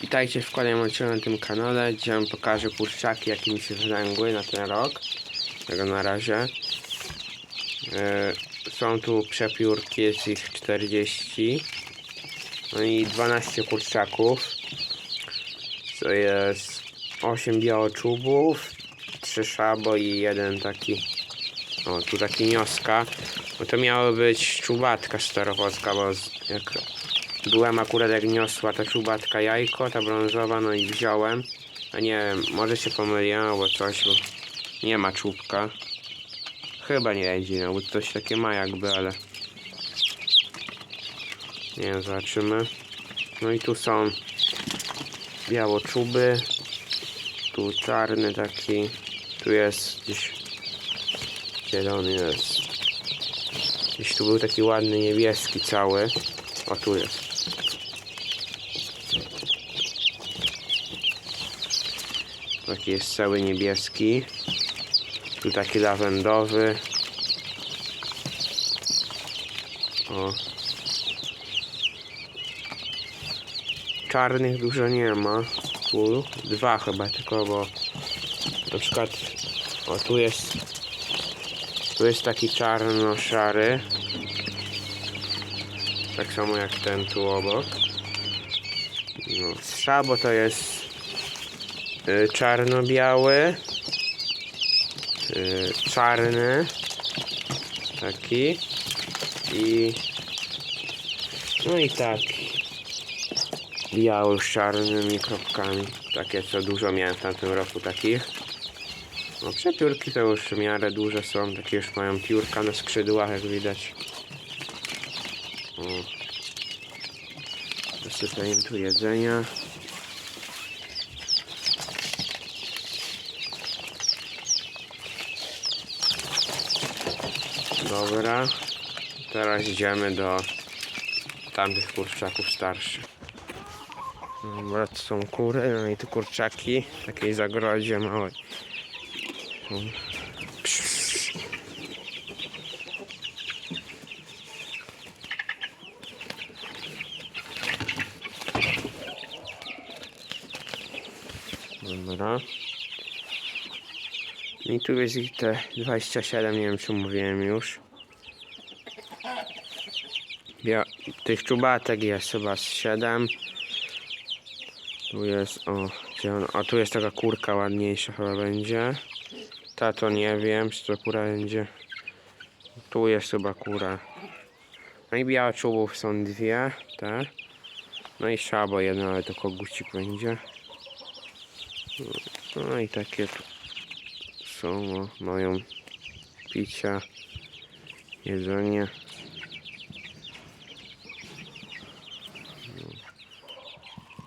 Witajcie w kolejnym odcinku na tym kanale. Dzisiaj wam pokażę kurczaki, jakie mi się wylęgły na ten rok. Tego na razie. E, są tu przepiórki, jest ich 40. No i 12 kurczaków. To jest 8 białoczubów, 3 szabo i jeden taki. O, tu taki nioska. No to miało być czubatka starowodzka, bo jak Byłem akurat jak niosła ta czubatka jajko, ta brązowa, no i wziąłem. A nie wiem, może się pomyliłem albo coś, bo nie ma czubka. Chyba nie jedzie, no bo coś takie ma jakby, ale... Nie wiem, zobaczymy. No i tu są białoczuby. Tu czarny taki. Tu jest gdzieś... Zielony jest. Gdzieś tu był taki ładny niebieski cały. O, tu jest. Taki jest cały niebieski. Tu taki lawendowy. O. Czarnych dużo nie ma. Tu dwa chyba tylko, bo na przykład o tu jest tu jest taki czarno-szary. Tak samo jak ten tu obok. No, szabo to jest czarno-biały, y, czarny, taki i no i taki biały z czarnymi kropkami. Takie co dużo miałem w tamtym roku takich. No przepiórki to już w miarę duże są, takie już mają piórka na skrzydłach jak widać. O. Dosypę im tu jedzenia. Dobra. Teraz idziemy do tamtych kurczaków starszych. Dobra, to są kury, no i tu kurczaki w takiej zagrodzie małej. Dobra. I tu jest te 27, nie wiem czy mówiłem już. Bia tych czubatek jest chyba z 7. Tu jest, o, o tu jest taka kurka ładniejsza chyba będzie. Ta to nie wiem, czy to kura będzie. Tu jest chyba kura. No i białe czubów są dwie, te. No i szabo jedno, ale to kogucik będzie. No i takie tu są, o, mają picia, jedzenie.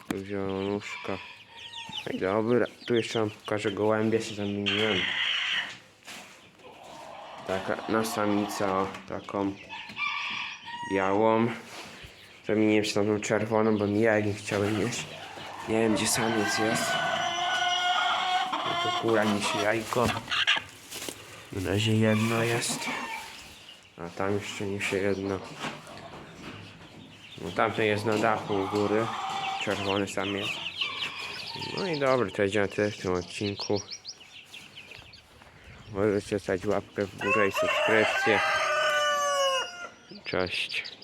Tu zielonuszka. No i dobra, tu jeszcze wam pokażę gołębie, się zamieniłem. Taka na samicę, o, taką białą. Zamieniłem się na tą czerwoną, bo jajek nie chciały mieć. Nie wiem, gdzie samiec jest. Kura niesie jajko. Na razie jedno jest. A tam jeszcze niesie jedno. No tamten jest na dachu u góry. Czerwony sam jest. No i dobra, to idziemy tyle w tym odcinku. Możecie stać łapkę w górę i subskrypcję. Cześć.